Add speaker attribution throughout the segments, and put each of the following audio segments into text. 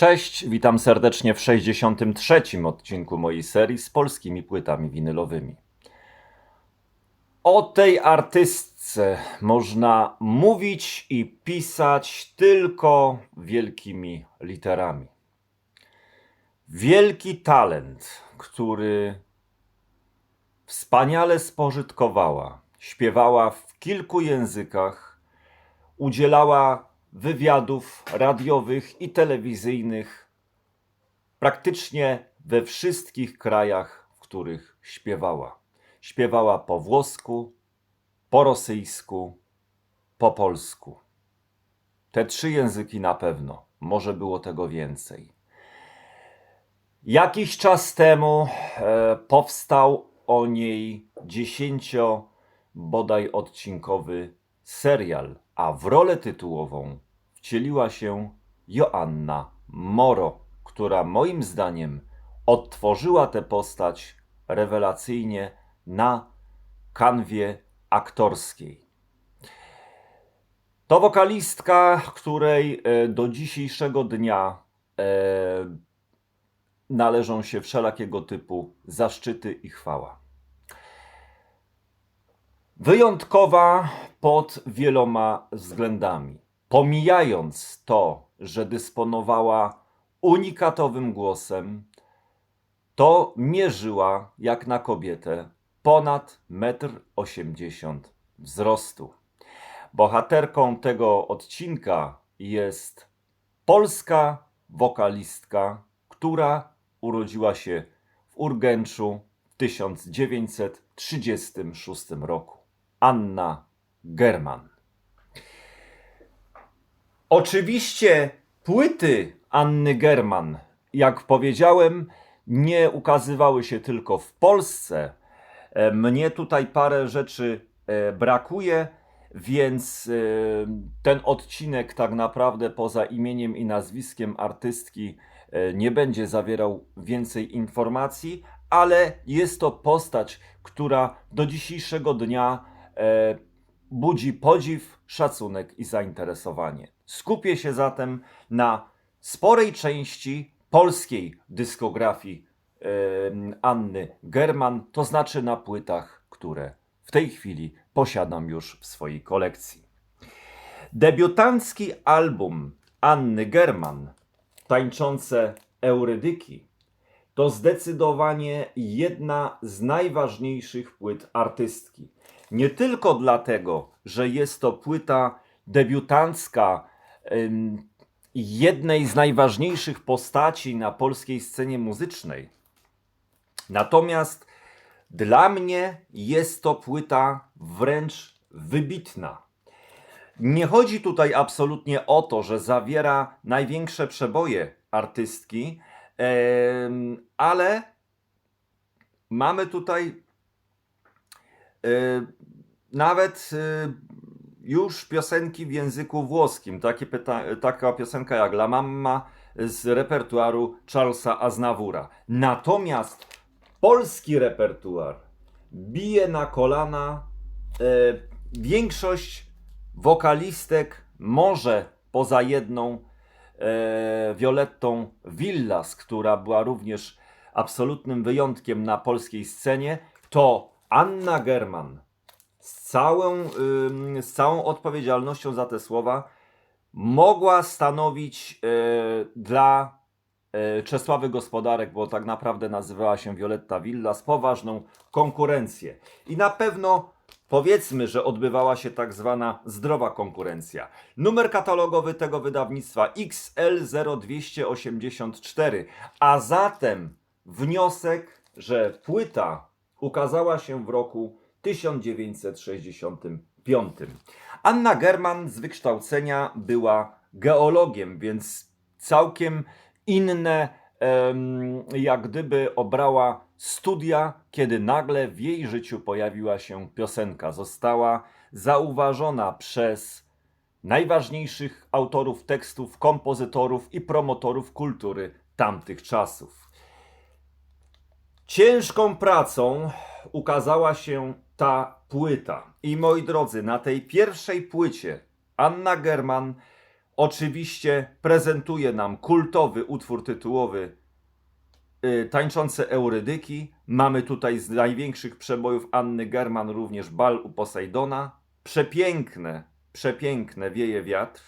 Speaker 1: Cześć, witam serdecznie w 63. odcinku mojej serii z polskimi płytami winylowymi. O tej artystce można mówić i pisać tylko wielkimi literami. Wielki talent, który wspaniale spożytkowała, śpiewała w kilku językach, udzielała wywiadów radiowych i telewizyjnych praktycznie we wszystkich krajach, w których śpiewała. Śpiewała po włosku, po rosyjsku, po polsku. Te trzy języki na pewno, może było tego więcej. Jakiś czas temu e, powstał o niej dziesięcio bodaj odcinkowy serial, a w rolę tytułową wcieliła się Joanna Moro, która moim zdaniem odtworzyła tę postać rewelacyjnie na kanwie aktorskiej. To wokalistka, której e, do dzisiejszego dnia e, należą się wszelakiego typu zaszczyty i chwała. Wyjątkowa pod wieloma względami. Pomijając to, że dysponowała unikatowym głosem, to mierzyła jak na kobietę ponad 1,80 m wzrostu. Bohaterką tego odcinka jest polska wokalistka, która urodziła się w Urgęczu w 1936 roku. Anna German. Oczywiście płyty Anny German, jak powiedziałem, nie ukazywały się tylko w Polsce. E, Mnie tutaj parę rzeczy e, brakuje, więc e, ten odcinek tak naprawdę poza imieniem i nazwiskiem artystki nie będzie zawierał więcej informacji, ale jest to postać, która do dzisiejszego dnia budzi podziw, szacunek i zainteresowanie. Skupię się zatem na sporej części polskiej dyskografii e, Anny German, to znaczy na płytach, które w tej chwili posiadam już w swojej kolekcji. Debiutancki album Anny German, tańczące Eurydyki, to zdecydowanie jedna z najważniejszych płyt artystki. Nie tylko dlatego, że jest to płyta debiutancka jednej z najważniejszych postaci na polskiej scenie muzycznej. Natomiast dla mnie jest to płyta wręcz wybitna. Nie chodzi tutaj absolutnie o to, że zawiera największe przeboje artystki, ale mamy tutaj nawet e, już piosenki w języku włoskim. Takie pyta- taka piosenka jak La Mamma z repertuaru Charlesa Aznavoura. Natomiast polski repertuar bije na kolana e, większość wokalistek, może poza jedną e, Violettą Villas, która była również absolutnym wyjątkiem na polskiej scenie, to Anna German z całą, ym, z całą odpowiedzialnością za te słowa mogła stanowić e, dla e, Czesławy Gospodarek, bo tak naprawdę nazywała się Violetta Villas, poważną konkurencję. I na pewno powiedzmy, że odbywała się tak zwana zdrowa konkurencja. Numer katalogowy tego wydawnictwa XL0284, a zatem wniosek, że płyta ukazała się w roku 1965. Anna German z wykształcenia była geologiem, więc całkiem inne, jak gdyby obrała studia, kiedy nagle w jej życiu pojawiła się piosenka. Została zauważona przez najważniejszych autorów tekstów, kompozytorów i promotorów kultury tamtych czasów. Ciężką pracą ukazała się ta płyta. I moi drodzy, na tej pierwszej płycie Anna German oczywiście prezentuje nam kultowy utwór tytułowy y, Tańczące Eurydyki. Mamy tutaj z największych przebojów Anny German również Bal u Posejdona. Przepiękne, przepiękne Wieje Wiatr.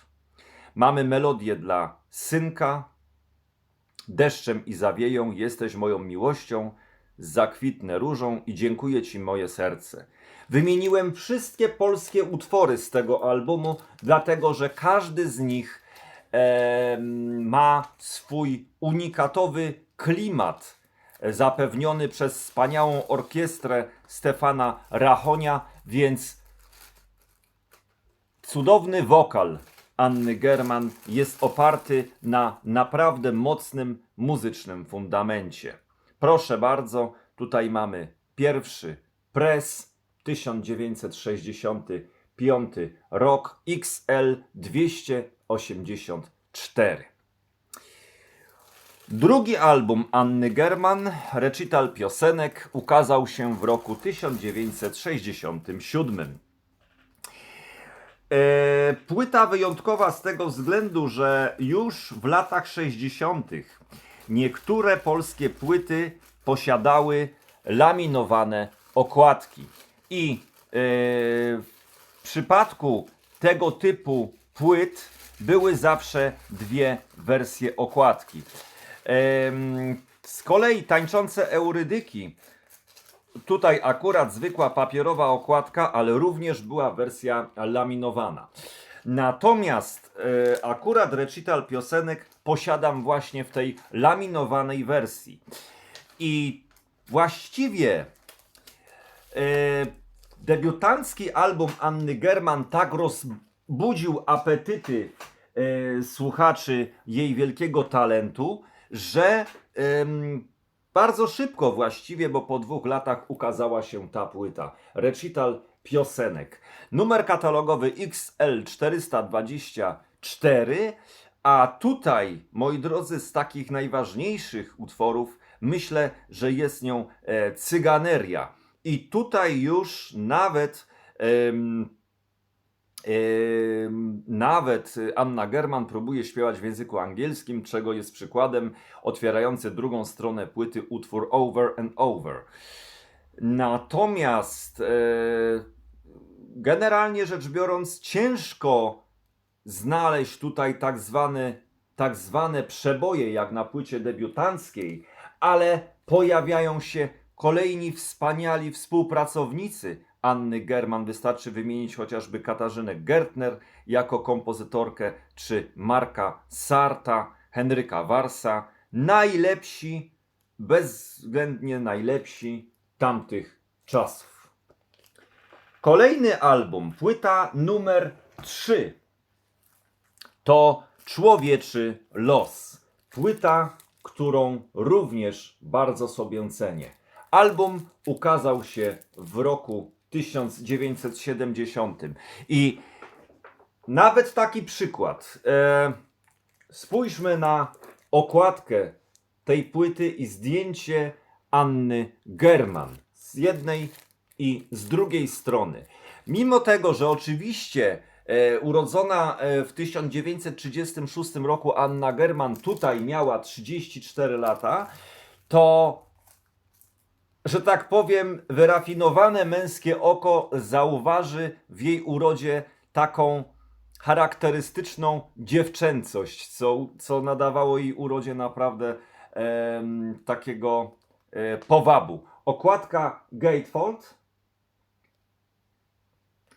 Speaker 1: Mamy melodię dla synka. Deszczem i zawieją jesteś moją miłością, zakwitnę różą i dziękuję Ci moje serce. Wymieniłem wszystkie polskie utwory z tego albumu, dlatego że każdy z nich em, ma swój unikatowy klimat e, zapewniony przez wspaniałą orkiestrę Stefana Rachonia, więc cudowny wokal Anny German jest oparty na naprawdę mocnym muzycznym fundamencie. Proszę bardzo, tutaj mamy pierwszy press 1965 rok XL 284. Drugi album Anny German, Recital Piosenek, ukazał się w roku 1967. E, Płyta wyjątkowa z tego względu, że już w latach 60. niektóre polskie płyty posiadały laminowane okładki. I e, w przypadku tego typu płyt były zawsze dwie wersje okładki. Z kolei tańczące Eurydyki Tutaj akurat zwykła papierowa okładka, ale również była wersja laminowana. Natomiast e, akurat recital piosenek posiadam właśnie w tej laminowanej wersji. I właściwie e, debiutancki album Anny German tak rozbudził apetyty e, słuchaczy jej wielkiego talentu, że bardzo szybko właściwie, bo po dwóch latach ukazała się ta płyta. Recital piosenek. Numer katalogowy XL424, a tutaj, moi drodzy, z takich najważniejszych utworów, myślę, że jest nią e, Cyganeria. I tutaj już nawet Nawet Anna German próbuje śpiewać w języku angielskim, czego jest przykładem otwierający drugą stronę płyty utwór Over and Over. Natomiast e, generalnie rzecz biorąc, ciężko znaleźć tutaj tak zwane, tak zwane przeboje, jak na płycie debiutanckiej, ale pojawiają się kolejni wspaniali współpracownicy Anny German. Wystarczy wymienić chociażby Katarzynę Gertner jako kompozytorkę, czy Marka Sarta, Henryka Warsa. Najlepsi, bezwzględnie najlepsi tamtych czasów. Kolejny album, płyta numer 3 to Człowieczy Los. Płyta, którą również bardzo sobie cenię. Album ukazał się w roku 1970. I nawet taki przykład. E, spójrzmy na okładkę tej płyty i zdjęcie Anny German z jednej i z drugiej strony. Mimo tego, że oczywiście e, urodzona e, w 1936 roku Anna German tutaj miała 34 lata, to że tak powiem, wyrafinowane męskie oko zauważy w jej urodzie taką charakterystyczną dziewczęcość, co, co nadawało jej urodzie naprawdę em, takiego e, powabu. Okładka Gatefold,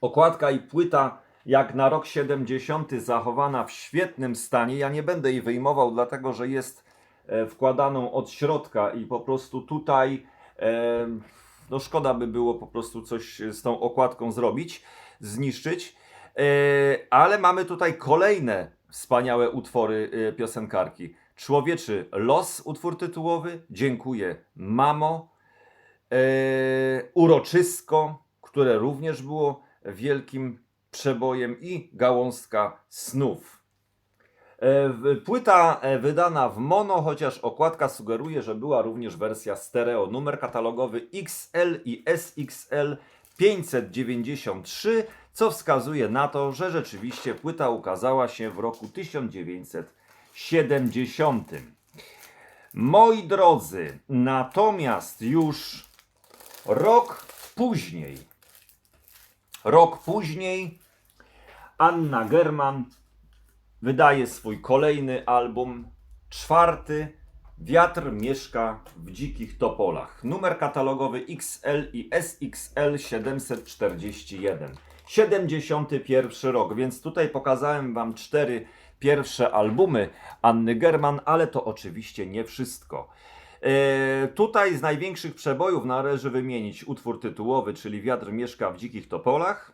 Speaker 1: okładka i płyta jak na rok 70 zachowana w świetnym stanie. Ja nie będę jej wyjmował, dlatego że jest e, wkładaną od środka i po prostu tutaj Em, No szkoda by było po prostu coś z tą okładką zrobić, zniszczyć. E, Ale mamy tutaj kolejne wspaniałe utwory e, piosenkarki. Człowieczy Los, utwór tytułowy. Dziękuję, mamo. E, Uroczysko, które również było wielkim przebojem i gałązka snów. E, Płyta e, wydana w mono, chociaż okładka sugeruje, że była również wersja stereo. Numer katalogowy XL i SXL 593, co wskazuje na to, że rzeczywiście płyta ukazała się w roku 1970. Moi drodzy, natomiast już rok później, rok później Anna German wydaje swój kolejny album, czwarty. Wiatr mieszka w dzikich topolach. Numer katalogowy XL i SXL 741. 71 rok, więc tutaj pokazałem Wam cztery pierwsze albumy Anny German, ale to oczywiście nie wszystko. E, tutaj z największych przebojów należy wymienić utwór tytułowy, czyli Wiatr mieszka w dzikich topolach.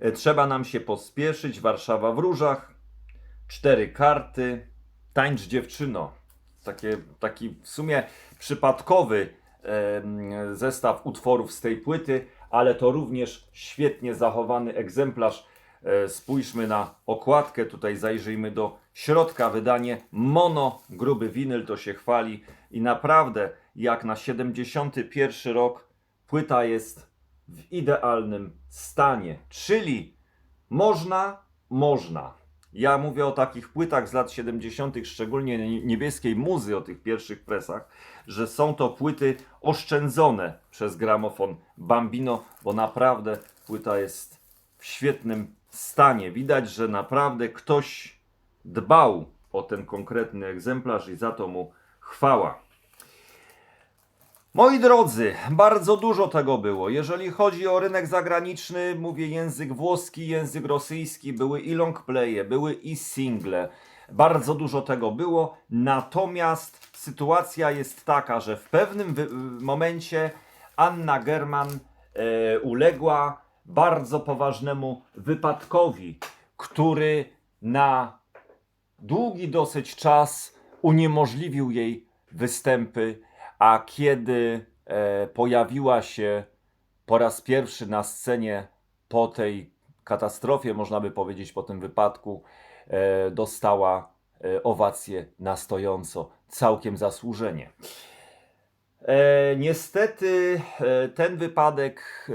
Speaker 1: E, Trzeba nam się pospieszyć. Warszawa w różach. Cztery karty. Tańcz dziewczyno. Takie, taki w sumie przypadkowy em, zestaw utworów z tej płyty, ale to również świetnie zachowany egzemplarz. E, Spójrzmy na okładkę, tutaj zajrzyjmy do środka. Wydanie mono, gruby winyl to się chwali i naprawdę jak na 71 rok płyta jest w idealnym stanie. Czyli można, można. Ja mówię o takich płytach z lat 70., szczególnie nie- niebieskiej muzy, o tych pierwszych presach, że są to płyty oszczędzone przez gramofon Bambino, bo naprawdę płyta jest w świetnym stanie. Widać, że naprawdę ktoś dbał o ten konkretny egzemplarz i za to mu chwała. Moi drodzy, bardzo dużo tego było. Jeżeli chodzi o rynek zagraniczny, mówię język włoski, język rosyjski, były i longplaye, były i single. Bardzo dużo tego było. Natomiast sytuacja jest taka, że w pewnym momencie Anna German e, uległa bardzo poważnemu wypadkowi, który na długi dosyć czas uniemożliwił jej występy, a kiedy e, pojawiła się po raz pierwszy na scenie po tej katastrofie, można by powiedzieć, po tym wypadku, e, dostała e, owację na stojąco, całkiem zasłużenie. E, niestety e, ten wypadek e,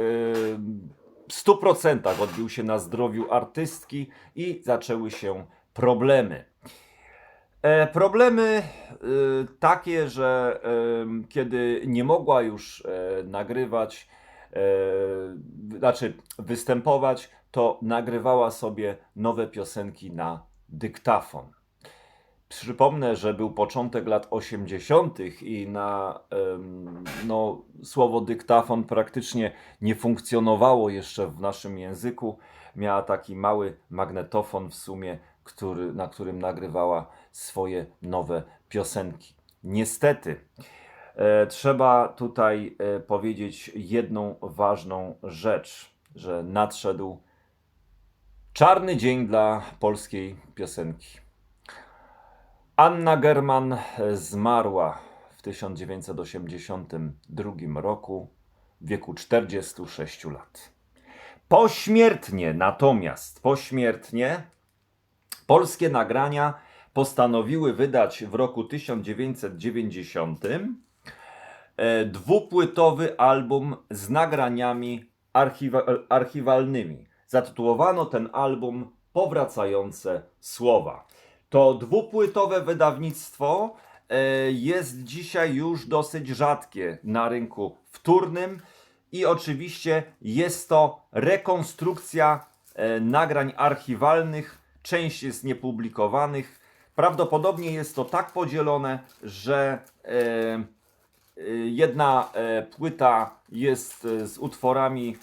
Speaker 1: 100% odbił się na zdrowiu artystki i zaczęły się problemy. E, problemy e, takie, że e, kiedy nie mogła już e, nagrywać, e, znaczy występować, to nagrywała sobie nowe piosenki na dyktafon. Przypomnę, że był początek lat 80. i na no, słowo dyktafon praktycznie nie funkcjonowało jeszcze w naszym języku. Miała taki mały magnetofon w sumie, który, na którym nagrywała swoje nowe piosenki. Niestety, e, trzeba tutaj e, powiedzieć jedną ważną rzecz, że nadszedł czarny dzień dla polskiej piosenki. Anna German e, zmarła w 1982 roku w wieku 46 lat. Pośmiertnie natomiast, pośmiertnie polskie nagrania postanowiły wydać w roku 1990 e, dwupłytowy album z nagraniami archiwa archiwalnymi. Zatytułowano ten album Powracające Słowa. To dwupłytowe wydawnictwo e, jest dzisiaj już dosyć rzadkie na rynku wtórnym i oczywiście jest to rekonstrukcja e, nagrań archiwalnych. Część jest niepublikowanych. Prawdopodobnie jest to tak podzielone, że e, jedna płyta jest z utworami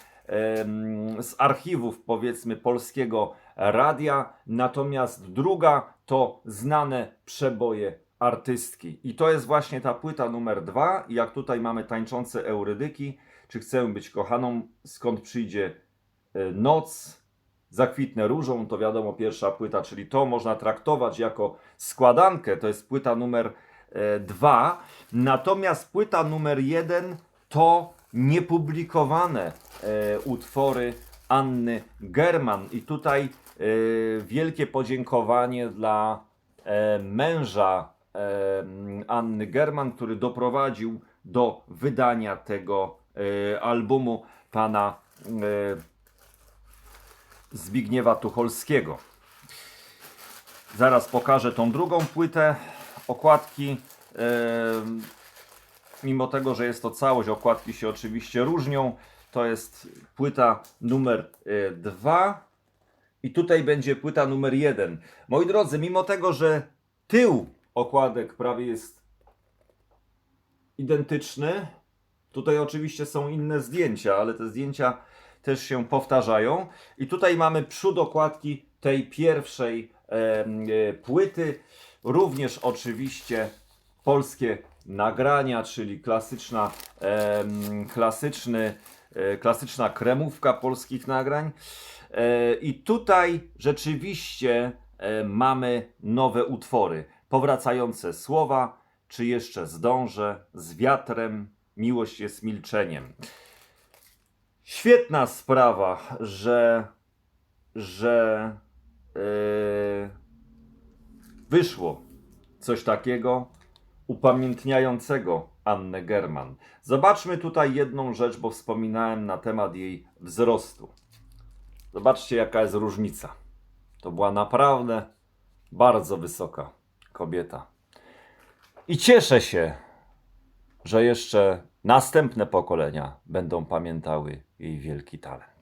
Speaker 1: z archiwów, powiedzmy, polskiego radia, natomiast druga to znane przeboje artystki. I to jest właśnie ta płyta numer dwa. Jak tutaj mamy tańczące eurydyki, czy chcę być kochaną, skąd przyjdzie e, noc, zakwitnę różą, to wiadomo pierwsza płyta, czyli to można traktować jako składankę, to jest płyta numer e, dwa. Natomiast płyta numer jeden to niepublikowane e, utwory Anny German. I tutaj e, wielkie podziękowanie dla e, męża e, Anny German, który doprowadził do wydania tego e, albumu pana e, Zbigniewa Tucholskiego. Zaraz pokażę tą drugą płytę okładki. em, Mimo tego, że jest to całość, okładki się oczywiście różnią. To jest płyta numer 2 i tutaj będzie płyta numer 1. Moi drodzy, mimo tego, że tył okładek prawie jest identyczny, tutaj oczywiście są inne zdjęcia, ale te zdjęcia też się powtarzają. I tutaj mamy przód okładki tej pierwszej em, e, płyty. Również oczywiście polskie nagrania, czyli klasyczna, em, klasyczny, e, klasyczna kremówka polskich nagrań. E, I tutaj rzeczywiście e, mamy nowe utwory, powracające słowa, czy jeszcze zdążę, z wiatrem, miłość jest milczeniem. Świetna sprawa, że, że yy, wyszło coś takiego upamiętniającego Annę German. Zobaczmy tutaj jedną rzecz, bo wspominałem na temat jej wzrostu. Zobaczcie, jaka jest różnica. To była naprawdę bardzo wysoka kobieta. I cieszę się, że jeszcze następne pokolenia będą pamiętały jej wielki talent.